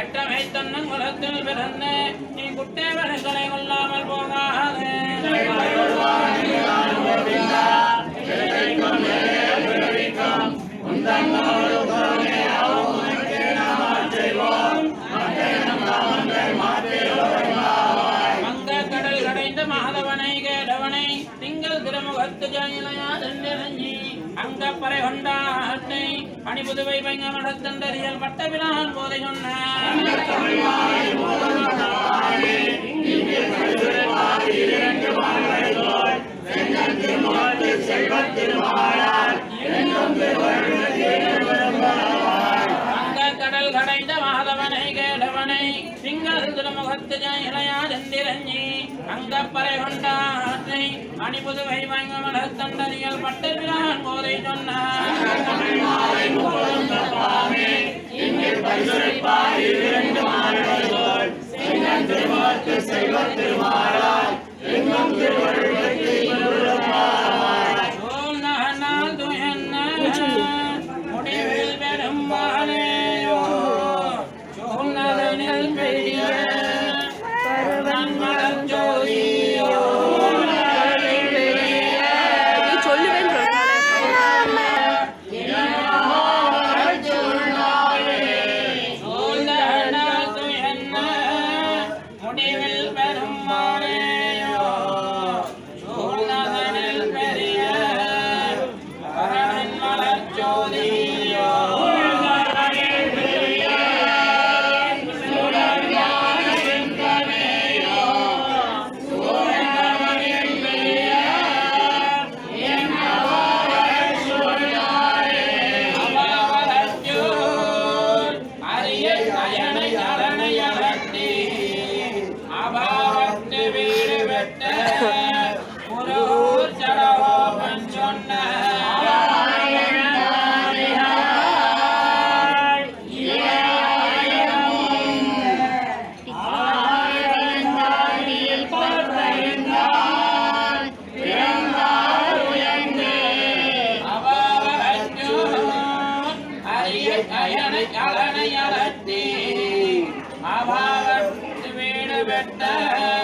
வெட்டமை தன்னன் குலத்தில் பிறந்த நீ குட்டேவர்களை கொள்ளாமல் போகாதே. மங்க கடல் கடைந்த மாதவனை கேடவனை திங்கள் திருமுகத்து ஜாயிலையாதென்றி அங்கப்பறை கொண்டாட்டை பணிபுதுவை பைங்க மடத்தந்தறியல் பட்டபிரான் போதை சொன்னார். கடல் கடைந்த மாதவனை கேடவனை திங்கள் திருமுகத்து இளையாதெந்திரஞ்சி அங்கப்பறை கொண்ட அணிபுதுவை வாங்கமல தண்டறியல் பட்டபிரான் போதை சொன்னார் சோல் அபாவத்து வீடு வெட்ட